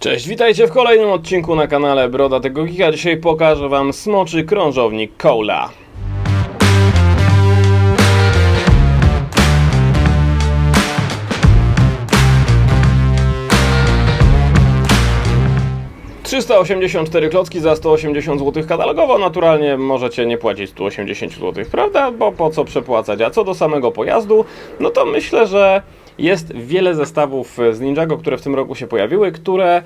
Cześć, witajcie w kolejnym odcinku na kanale Broda tego Kika. Dzisiaj pokażę wam smoczy krążownik Cola. ...384 klocki za 180 zł katalogowo. Naturalnie możecie nie płacić 180 zł, prawda? Bo po co przepłacać? A co do samego pojazdu, no to myślę, że jest wiele zestawów z Ninjago, które w tym roku się pojawiły, które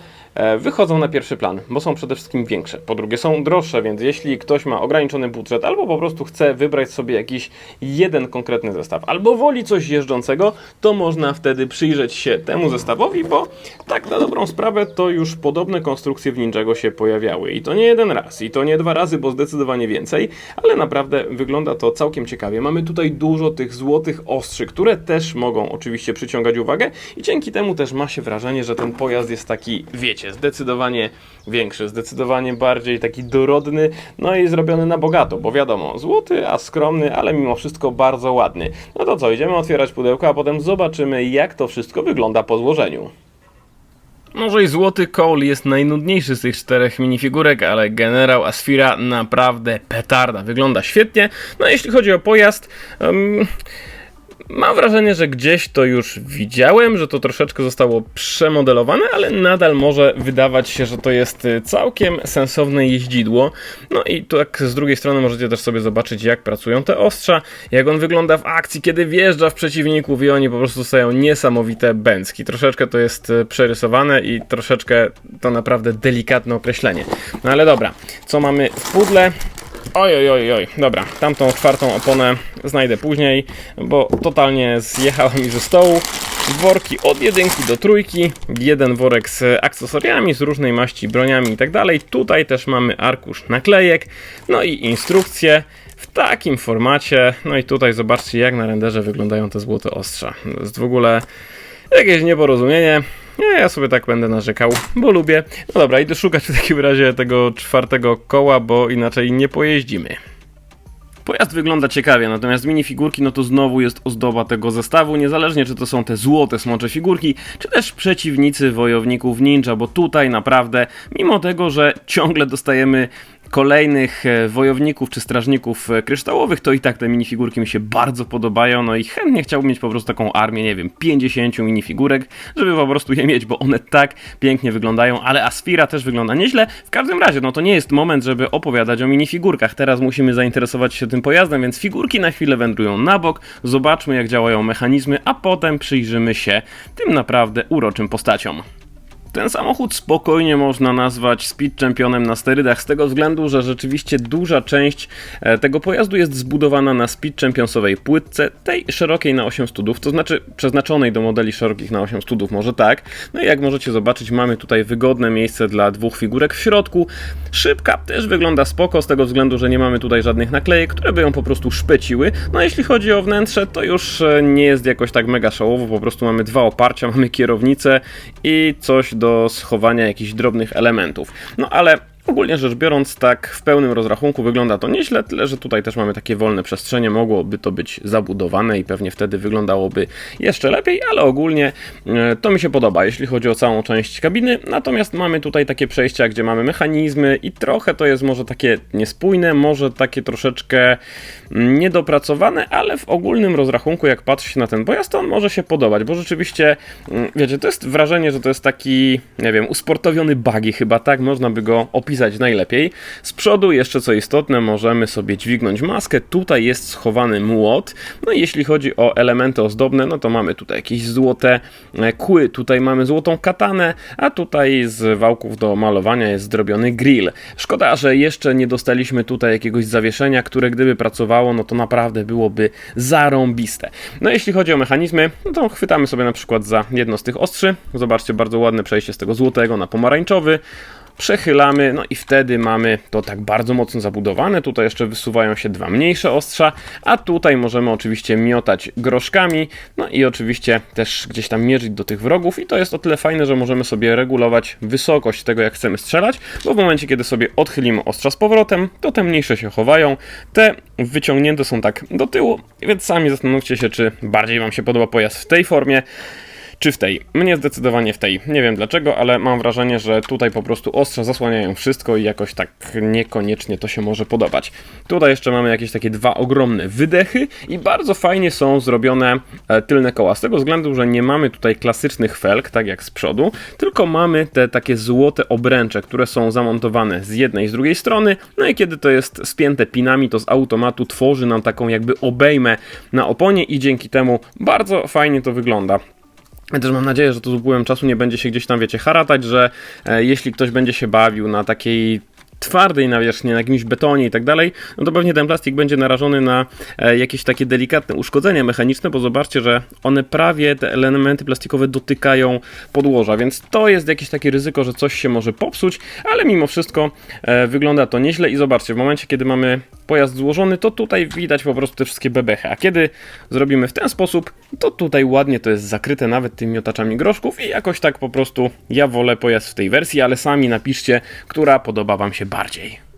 wychodzą na pierwszy plan, bo są przede wszystkim większe. Po drugie są droższe, więc jeśli ktoś ma ograniczony budżet albo po prostu chce wybrać sobie jakiś jeden konkretny zestaw, albo woli coś jeżdżącego, to można wtedy przyjrzeć się temu zestawowi, bo tak na dobrą sprawę to już podobne konstrukcje w Ninjago się pojawiały. I to nie jeden raz, i to nie dwa razy, bo zdecydowanie więcej, ale naprawdę wygląda to całkiem ciekawie. Mamy tutaj dużo tych złotych ostrzy, które też mogą oczywiście przyciągać uwagę i dzięki temu też ma się wrażenie, że ten pojazd jest taki, wiecie, zdecydowanie większy, zdecydowanie bardziej taki dorodny, no i zrobiony na bogato, bo wiadomo, złoty, a skromny, ale mimo wszystko bardzo ładny. No to co, idziemy otwierać pudełko, a potem zobaczymy jak to wszystko wygląda po złożeniu. Może i Złoty Cole jest najnudniejszy z tych czterech minifigurek, ale Generał Asfira naprawdę petarda. Wygląda świetnie. No jeśli chodzi o pojazd... em, Mam wrażenie, że gdzieś to już widziałem, że to troszeczkę zostało przemodelowane, ale nadal może wydawać się, że to jest y, całkiem sensowne jeździdło. No i tak z drugiej strony możecie też sobie zobaczyć, jak pracują te ostrza, jak on wygląda w akcji, kiedy wjeżdża w przeciwników i oni po prostu dostają niesamowite bęcki. Troszeczkę to jest y, przerysowane i troszeczkę to naprawdę delikatne określenie. No ale dobra, co mamy w pudle? Oj, oj, oj, oj, dobra, tamtą czwartą oponę znajdę później, bo totalnie zjechała mi ze stołu. Worki od jedynki do trójki, jeden worek z akcesoriami, z różnej maści broniami i tak dalej. Tutaj też mamy arkusz naklejek, no i instrukcje w takim formacie. No i tutaj zobaczcie, jak na renderze wyglądają te złote ostrza. To jest w ogóle jakieś nieporozumienie. Nie, ja sobie tak będę narzekał, bo lubię. No dobra, idę szukać w takim razie tego czwartego koła, bo inaczej nie pojeździmy. Pojazd wygląda ciekawie, natomiast minifigurki no to znowu jest ozdoba tego zestawu, niezależnie czy to są te złote smocze figurki, czy też przeciwnicy wojowników ninja, bo tutaj naprawdę, mimo tego, że ciągle dostajemy kolejnych e, wojowników czy strażników e, kryształowych, to i tak te minifigurki mi się bardzo podobają, no i chętnie chciałbym mieć po prostu taką armię, nie wiem, 50 minifigurek, żeby po prostu je mieć, bo one tak pięknie wyglądają, ale Asfira też wygląda nieźle. W każdym razie, no to nie jest moment, żeby opowiadać o minifigurkach. Teraz musimy zainteresować się tym pojazdem, więc figurki na chwilę wędrują na bok, zobaczmy jak działają mechanizmy, a potem przyjrzymy się tym naprawdę uroczym postaciom. Ten samochód spokojnie można nazwać speed championem na sterydach z tego względu, że rzeczywiście duża część e, tego pojazdu jest zbudowana na speed championsowej płytce, tej szerokiej na 8 studów, to znaczy przeznaczonej do modeli szerokich na 8 studów, może tak. No i jak możecie zobaczyć, mamy tutaj wygodne miejsce dla dwóch figurek w środku. Szybka też wygląda spoko z tego względu, że nie mamy tutaj żadnych naklejek, które by ją po prostu szpeciły. No jeśli chodzi o wnętrze, to już e, nie jest jakoś tak mega szałowo, po prostu mamy dwa oparcia, mamy kierownicę i coś do schowania jakichś drobnych elementów. No ale Ogólnie rzecz biorąc, tak w pełnym rozrachunku wygląda to nieźle, tyle że tutaj też mamy takie wolne przestrzenie, mogłoby to być zabudowane i pewnie wtedy wyglądałoby jeszcze lepiej, ale ogólnie e, to mi się podoba, jeśli chodzi o całą część kabiny. Natomiast mamy tutaj takie przejścia, gdzie mamy mechanizmy i trochę to jest może takie niespójne, może takie troszeczkę mm, niedopracowane, ale w ogólnym rozrachunku, jak patrzy się na ten pojazd, to on może się podobać, bo rzeczywiście, mm, wiecie, to jest wrażenie, że to jest taki, nie wiem, usportowiony buggy chyba, tak można by go opisać najlepiej. Z przodu jeszcze co istotne, możemy sobie dźwignąć maskę, tutaj jest schowany młot, no i jeśli chodzi o elementy ozdobne, no to mamy tutaj jakieś złote e, kły, tutaj mamy złotą katanę, a tutaj z wałków do malowania jest zrobiony grill. Szkoda, że jeszcze nie dostaliśmy tutaj jakiegoś zawieszenia, które gdyby pracowało, no to naprawdę byłoby zarąbiste. No jeśli chodzi o mechanizmy, no to chwytamy sobie na przykład za jedno z tych ostrzy. Zobaczcie, bardzo ładne przejście z tego złotego na pomarańczowy przechylamy, no i wtedy mamy to tak bardzo mocno zabudowane. Tutaj jeszcze wysuwają się dwa mniejsze ostrza, a tutaj możemy oczywiście miotać groszkami, no i oczywiście też gdzieś tam mierzyć do tych wrogów. I to jest o tyle fajne, że możemy sobie regulować wysokość tego, jak chcemy strzelać, bo w momencie, kiedy sobie odchylimy ostrza z powrotem, to te mniejsze się chowają, te wyciągnięte są tak do tyłu, więc sami zastanówcie się, czy bardziej Wam się podoba pojazd w tej formie, czy w tej? Mnie zdecydowanie w tej. Nie wiem dlaczego, ale mam wrażenie, że tutaj po prostu ostrza zasłaniają wszystko i jakoś tak niekoniecznie to się może podobać. Tutaj jeszcze mamy jakieś takie dwa ogromne wydechy i bardzo fajnie są zrobione e, tylne koła. Z tego względu, że nie mamy tutaj klasycznych felg, tak jak z przodu, tylko mamy te takie złote obręcze, które są zamontowane z jednej i z drugiej strony. No i kiedy to jest spięte pinami, to z automatu tworzy nam taką jakby obejmę na oponie i dzięki temu bardzo fajnie to wygląda. Ja też mam nadzieję, że to z upływem czasu nie będzie się gdzieś tam, wiecie, haratać, że e, jeśli ktoś będzie się bawił na takiej twardej nawierzchni, na jakimś betonie i tak dalej, no to pewnie ten plastik będzie narażony na e, jakieś takie delikatne uszkodzenia mechaniczne, bo zobaczcie, że one prawie, te elementy plastikowe dotykają podłoża, więc to jest jakieś takie ryzyko, że coś się może popsuć, ale mimo wszystko e, wygląda to nieźle i zobaczcie, w momencie, kiedy mamy pojazd złożony, to tutaj widać po prostu te wszystkie bebechy, a kiedy zrobimy w ten sposób, to tutaj ładnie to jest zakryte nawet tymi miotaczami groszków i jakoś tak po prostu ja wolę pojazd w tej wersji, ale sami napiszcie, która podoba Wam się bardziej.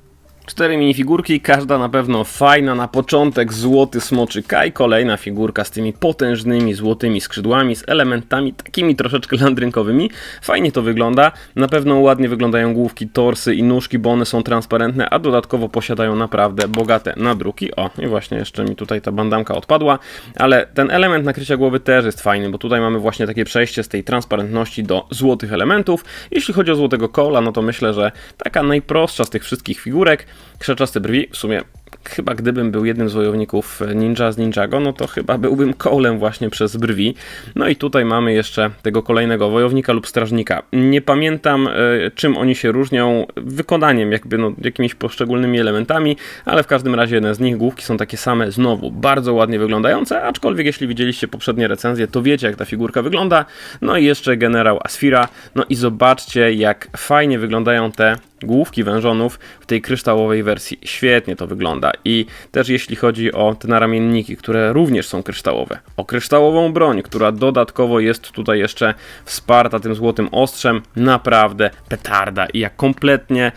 Cztery minifigurki, każda na pewno fajna. Na początek złoty smoczy Kaj, kolejna figurka z tymi potężnymi złotymi skrzydłami, z elementami takimi troszeczkę landrynkowymi. Fajnie to wygląda. Na pewno ładnie wyglądają główki, torsy i nóżki, bo one są transparentne, a dodatkowo posiadają naprawdę bogate nadruki. O, i właśnie jeszcze mi tutaj ta bandamka odpadła, ale ten element nakrycia głowy też jest fajny, bo tutaj mamy właśnie takie przejście z tej transparentności do złotych elementów. Jeśli chodzi o złotego kola, no to myślę, że taka najprostsza z tych wszystkich figurek. Krzaczaste brwi, w sumie chyba gdybym był jednym z wojowników ninja z Ninjago, no to chyba byłbym kołlem właśnie przez brwi. No i tutaj mamy jeszcze tego kolejnego wojownika lub strażnika. Nie pamiętam e, czym oni się różnią wykonaniem, jakby no, jakimiś poszczególnymi elementami, ale w każdym razie jedne z nich główki są takie same, znowu bardzo ładnie wyglądające, aczkolwiek jeśli widzieliście poprzednie recenzje, to wiecie jak ta figurka wygląda. No i jeszcze generał Asfira, no i zobaczcie jak fajnie wyglądają te główki wężonów w tej kryształowej wersji. Świetnie to wygląda. I też jeśli chodzi o te naramienniki, które również są kryształowe. O kryształową broń, która dodatkowo jest tutaj jeszcze wsparta tym złotym ostrzem. Naprawdę petarda. I jak kompletnie...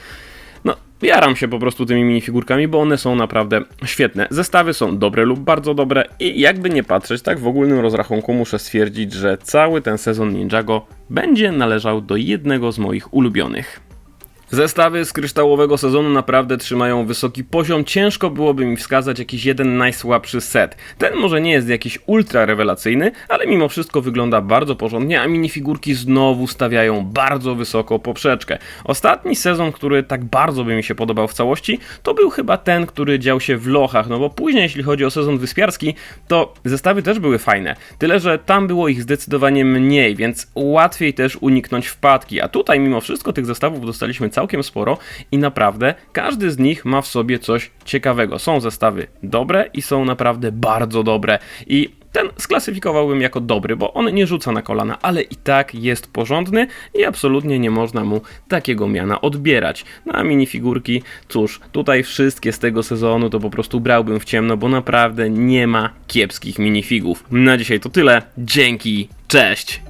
No, Jaram się po prostu tymi minifigurkami, bo one są naprawdę świetne. Zestawy są dobre lub bardzo dobre i jakby nie patrzeć, tak w ogólnym rozrachunku muszę stwierdzić, że cały ten sezon Ninjago będzie należał do jednego z moich ulubionych. Zestawy z kryształowego sezonu naprawdę trzymają wysoki poziom. Ciężko byłoby mi wskazać jakiś jeden najsłabszy set. Ten może nie jest jakiś ultra rewelacyjny, ale mimo wszystko wygląda bardzo porządnie, a minifigurki znowu stawiają bardzo wysoko poprzeczkę. Ostatni sezon, który tak bardzo by mi się podobał w całości, to był chyba ten, który dział się w Lochach, no bo później jeśli chodzi o sezon wyspiarski, to zestawy też były fajne. Tyle, że tam było ich zdecydowanie mniej, więc łatwiej też uniknąć wpadki. A tutaj mimo wszystko tych zestawów dostaliśmy całkiem sporo i naprawdę każdy z nich ma w sobie coś ciekawego. Są zestawy dobre i są naprawdę bardzo dobre. I ten sklasyfikowałbym jako dobry, bo on nie rzuca na kolana, ale i tak jest porządny i absolutnie nie można mu takiego miana odbierać. No a minifigurki, cóż, tutaj wszystkie z tego sezonu to po prostu brałbym w ciemno, bo naprawdę nie ma kiepskich minifigów. Na dzisiaj to tyle. Dzięki, cześć!